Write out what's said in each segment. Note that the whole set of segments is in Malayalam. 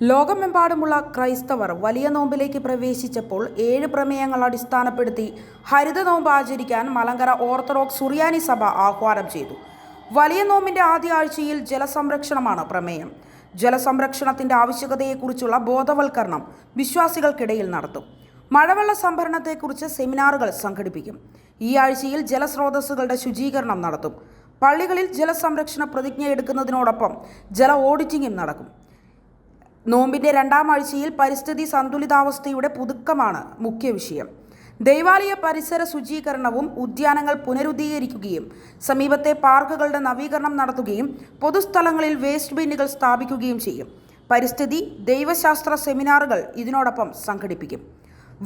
ലോകമെമ്പാടുമുള്ള ക്രൈസ്തവർ വലിയ നോമ്പിലേക്ക് പ്രവേശിച്ചപ്പോൾ ഏഴ് പ്രമേയങ്ങൾ അടിസ്ഥാനപ്പെടുത്തി ഹരിത നോമ്പ് ആചരിക്കാൻ മലങ്കര ഓർത്തഡോക്സ് സുറിയാനി സഭ ആഹ്വാനം ചെയ്തു. വലിയ നോമ്പിന്റെ ആദ്യ ആഴ്ചയിൽ ജലസംരക്ഷണമാണ് പ്രമേയം. ജലസംരക്ഷണത്തിന്റെ ആവശ്യകതയെക്കുറിച്ചുള്ള ബോധവൽക്കരണം വിശ്വാസികൾക്കിടയിൽ നടത്തും. മഴവെള്ള സംഭരണത്തെക്കുറിച്ച് സെമിനാറുകൾ സംഘടിപ്പിക്കും. ഈ ആഴ്ചയിൽ ജലസ്രോതസ്സുകളുടെ ശുചീകരണം നടത്തും. പള്ളികളിൽ ജലസംരക്ഷണ പ്രതിജ്ഞ എടുക്കുന്നതിനോടൊപ്പം ജല ഓഡിറ്റിംഗും നടക്കും. നോമ്പിന്റെ രണ്ടാം ആഴ്ചയിൽ പരിസ്ഥിതി സന്തുലിതാവസ്ഥയുടെ പുതുക്കമാണ് മുഖ്യ വിഷയം. ദൈവാലയ പരിസര ശുചീകരണവും ഉദ്യാനങ്ങൾ പുനരുദ്ധീകരിക്കുകയും സമീപത്തെ പാർക്കുകളുടെ നവീകരണം നടത്തുകയും പൊതുസ്ഥലങ്ങളിൽ വേസ്റ്റ് ബിന്നുകൾ സ്ഥാപിക്കുകയും ചെയ്യും. പരിസ്ഥിതി ദൈവശാസ്ത്ര സെമിനാറുകൾ ഇതിനോടൊപ്പം സംഘടിപ്പിക്കും.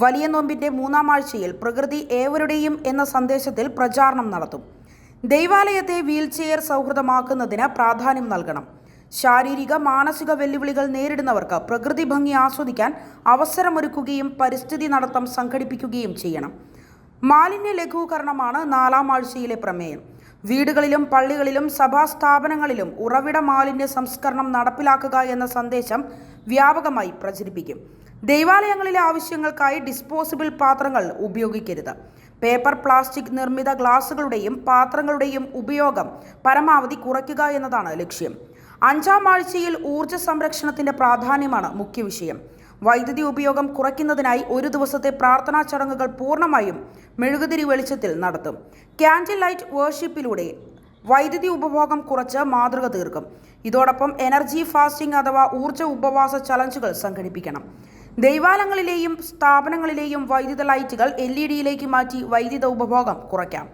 വലിയ നോമ്പിന്റെ മൂന്നാം ആഴ്ചയിൽ പ്രകൃതി ഏവരുടെയും എന്ന സന്ദേശത്തിൽ പ്രചാരണം നടത്തും. ദൈവാലയത്തെ വീൽചെയർ സൗഹൃദമാക്കുന്നതിന് പ്രാധാന്യം നൽകണം. ശാരീരിക മാനസിക വെല്ലുവിളികൾ നേരിടുന്നവർക്ക് പ്രകൃതി ഭംഗി ആസ്വദിക്കാൻ അവസരമൊരുക്കുകയും പരിസ്ഥിതി നടത്തം സംഘടിപ്പിക്കുകയും ചെയ്യണം. മാലിന്യ ലഘൂകരണമാണ് നാലാം ആഴ്ചയിലെ പ്രമേയം. വീടുകളിലും പള്ളികളിലും സഭാ സ്ഥാപനങ്ങളിലും ഉറവിട മാലിന്യ സംസ്കരണം നടപ്പിലാക്കുക എന്ന സന്ദേശം വ്യാപകമായി പ്രചരിപ്പിക്കും. ദൈവാലയങ്ങളിലെ ആവശ്യങ്ങൾക്കായി ഡിസ്പോസിബിൾ പാത്രങ്ങൾ ഉപയോഗിക്കരുത്. പേപ്പർ പ്ലാസ്റ്റിക് നിർമ്മിത ഗ്ലാസുകളുടെയും പാത്രങ്ങളുടെയും ഉപയോഗം പരമാവധി കുറയ്ക്കുക എന്നതാണ് ലക്ഷ്യം. അഞ്ചാം ആഴ്ചയിൽ ഊർജ സംരക്ഷണത്തിന്റെ പ്രാധാന്യമാണ് മുഖ്യ വിഷയം. വൈദ്യുതി ഉപയോഗം കുറയ്ക്കുന്നതിനായി ഒരു ദിവസത്തെ പ്രാർത്ഥനാ ചടങ്ങുകൾ പൂർണമായും മെഴുകുതിരി വെളിച്ചത്തിൽ നടത്തും. ക്യാൻഡിൽ ലൈറ്റ് വേർഷിപ്പിലൂടെ വൈദ്യുതി ഉപഭോഗം കുറച്ച് മാതൃക തീർക്കും. ഇതോടൊപ്പം എനർജി ഫാസ്റ്റിംഗ് അഥവാ ഊർജ ഉപവാസ ചലഞ്ചുകൾ സംഘടിപ്പിക്കണം. ദൈവാലയങ്ങളിലെയും സ്ഥാപനങ്ങളിലെയും വൈദ്യുത ലൈറ്റുകൾ എൽ ഇ ഡിയിലേക്ക് മാറ്റി വൈദ്യുത ഉപഭോഗം കുറയ്ക്കാം.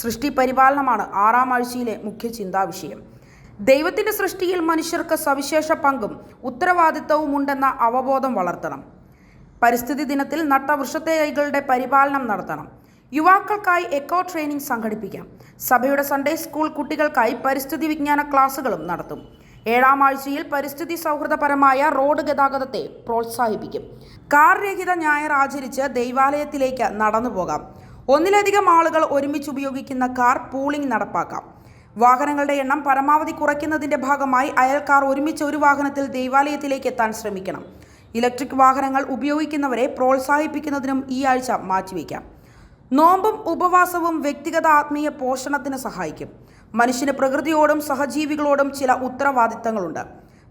സൃഷ്ടി പരിപാലനമാണ് ആറാം ആഴ്ചയിലെ മുഖ്യ ചിന്താവിഷയം. ദൈവത്തിന്റെ സൃഷ്ടിയിൽ മനുഷ്യർക്ക് സവിശേഷ പങ്കും ഉത്തരവാദിത്തവും ഉണ്ടെന്ന അവബോധം വളർത്തണം. പരിസ്ഥിതി ദിനത്തിൽ നട്ട വൃക്ഷത്തൈകളുടെ പരിപാലനം നടത്തണം. യുവാക്കൾക്കായി എക്കോ ട്രെയിനിങ് സംഘടിപ്പിക്കാം. സഭയുടെ സൺഡേ സ്കൂൾ കുട്ടികൾക്കായി പരിസ്ഥിതി വിജ്ഞാന ക്ലാസുകളും നടത്തും. ഏഴാം ആഴ്ചയിൽ പരിസ്ഥിതി സൗഹൃദപരമായ റോഡ് ഗതാഗതത്തെ പ്രോത്സാഹിപ്പിക്കും. കാർ രഹിത ഞായർ ആചരിച്ച് ദൈവാലയത്തിലേക്ക് നടന്നു പോകാം ഒന്നിലധികം ആളുകൾ ഒരുമിച്ച് ഉപയോഗിക്കുന്ന കാർ പൂളിംഗ് നടപ്പാക്കാം. വാഹനങ്ങളുടെ എണ്ണം പരമാവധി കുറയ്ക്കുന്നതിന്റെ ഭാഗമായി അയൽക്കാർ ഒരുമിച്ച് ഒരു വാഹനത്തിൽ ദൈവാലയത്തിലേക്ക് എത്താൻ ശ്രമിക്കണം. ഇലക്ട്രിക് വാഹനങ്ങൾ ഉപയോഗിക്കുന്നവരെ പ്രോത്സാഹിപ്പിക്കുന്നതിനും ഈ ആഴ്ച മാറ്റിവെക്കാം. നോമ്പും ഉപവാസവും വ്യക്തിഗത ആത്മീയ പോഷണത്തിന് സഹായിക്കും. മനുഷ്യന് പ്രകൃതിയോടും സഹജീവികളോടും ചില ഉത്തരവാദിത്തങ്ങളുണ്ട്.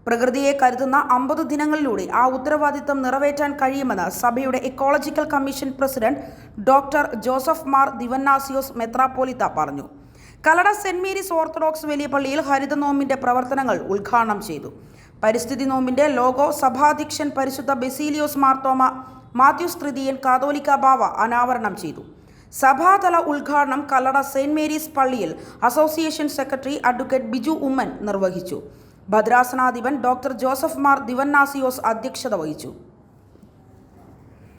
പ്രകൃതിയെ കരുതുന്ന അമ്പത് ദിനങ്ങളിലൂടെ ആ ഉത്തരവാദിത്തം നിറവേറ്റാൻ കഴിയുമെന്ന് സഭയുടെ ecological commission president doctor Joseph Mar Dionysius മെത്രാപ്പോലിത്ത പറഞ്ഞു. കലട സെന്റ് മേരീസ് ഓർത്തഡോക്സ് വലിയ പള്ളിയിൽ ഹരിത നോമ്പിന്റെ പ്രവർത്തനങ്ങൾ ഉദ്ഘാടനം ചെയ്തു. പരിസ്ഥിതി നോമ്പിന്റെ ലോഗോ സഭാധ്യക്ഷൻ പരിശുദ്ധ ബെസീലിയോസ് മാർത്തോമ മാത്യൂസ് തൃതീയൻ കാതോലിക്ക ബാവ അനാവരണം ചെയ്തു. സഭാതല ഉദ്ഘാടനം കല്ലട സെന്റ് മേരീസ് പള്ളിയിൽ association secretary advocate Biju Oommen നിർവഹിച്ചു. ഭദ്രാസനാധിപൻ ഡോക്ടർ ജോസഫ് മാർ ദിവന്നാസിയോസ് അധ്യക്ഷത വഹിച്ചു.